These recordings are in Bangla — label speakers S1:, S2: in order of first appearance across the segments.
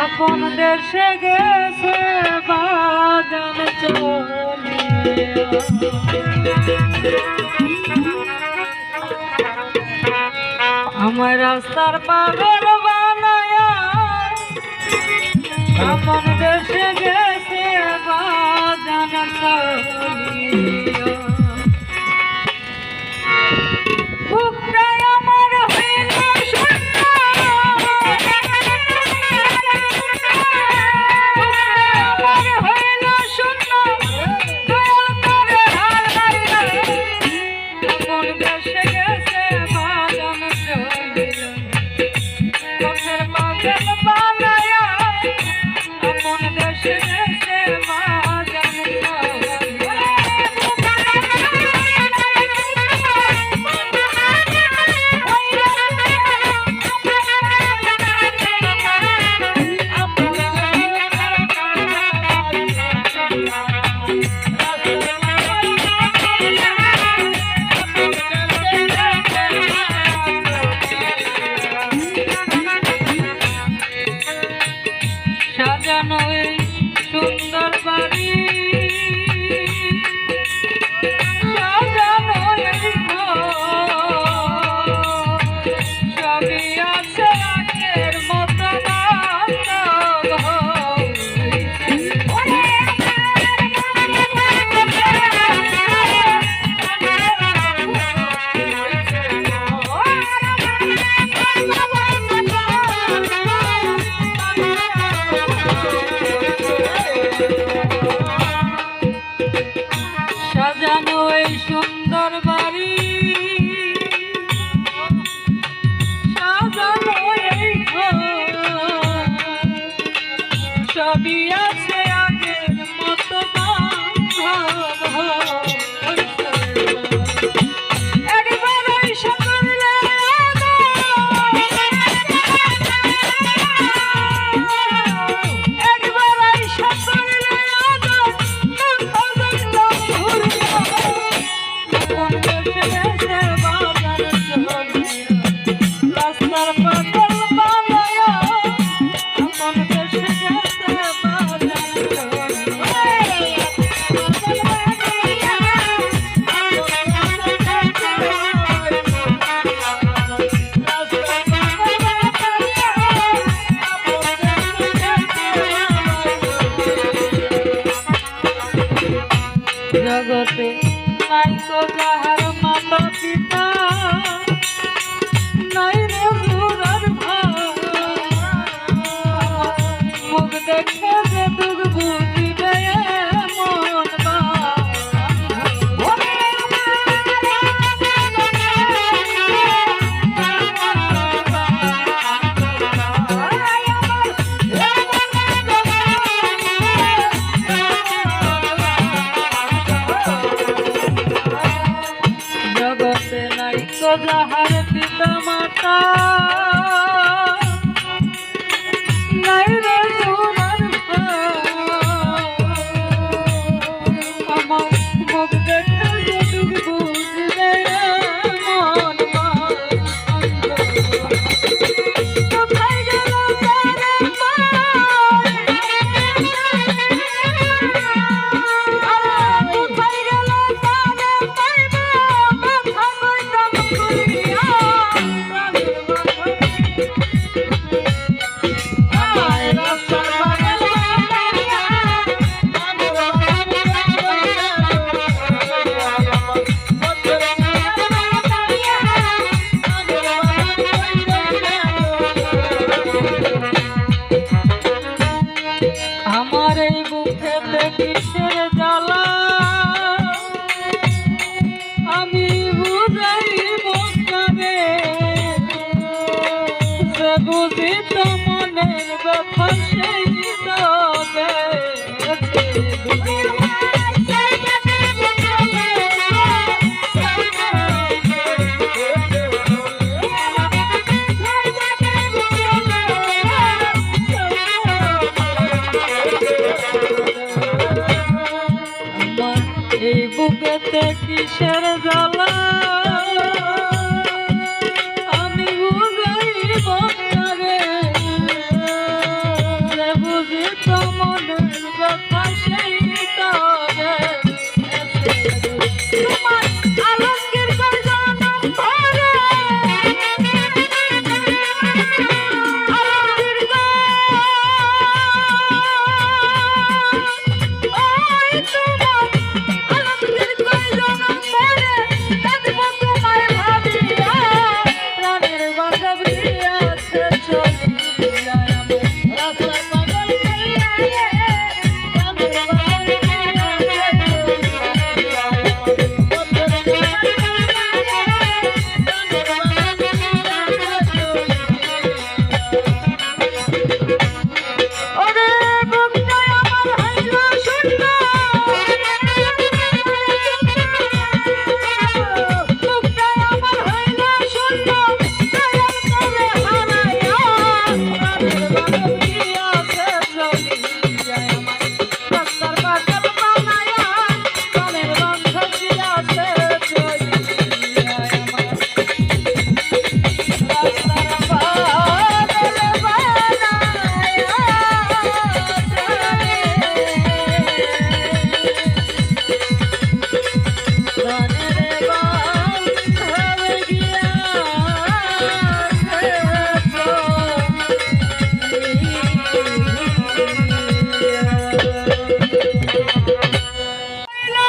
S1: আপন দেশে গেছে বাদন আমার রাস্তার পাগল বানায় আপন I'll. জগতে নাই তো যাহার মাতা পিতা মনের ব্যথা সেই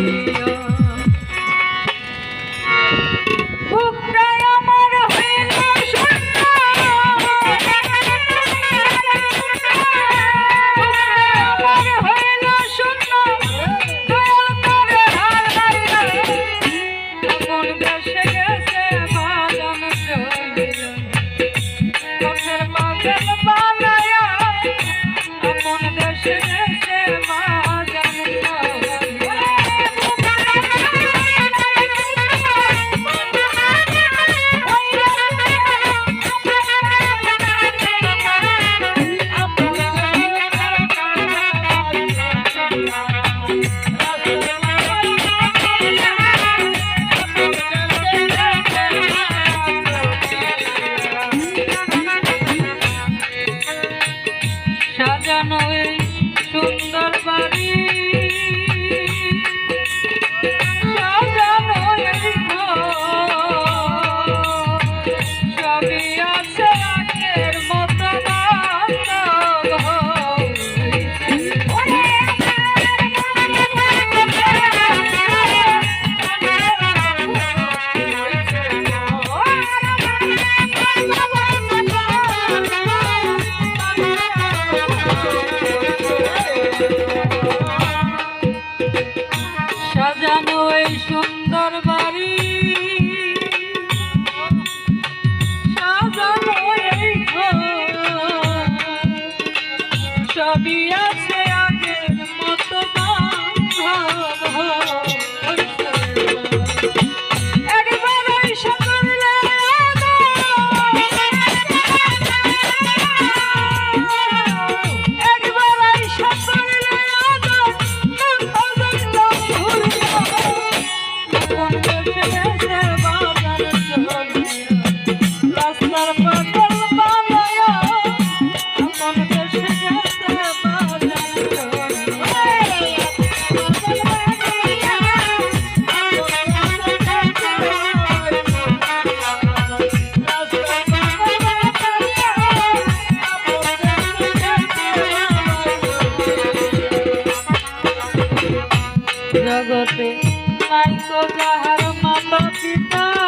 S1: Thank you. জগতে মাইক যাহার মাতা পিতা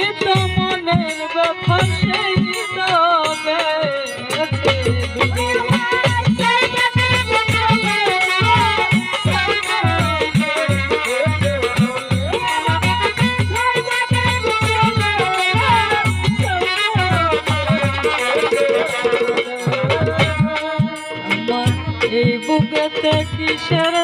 S1: বুঝিত মনের ব্যথা সেই আমার এই বুকেতে কিসের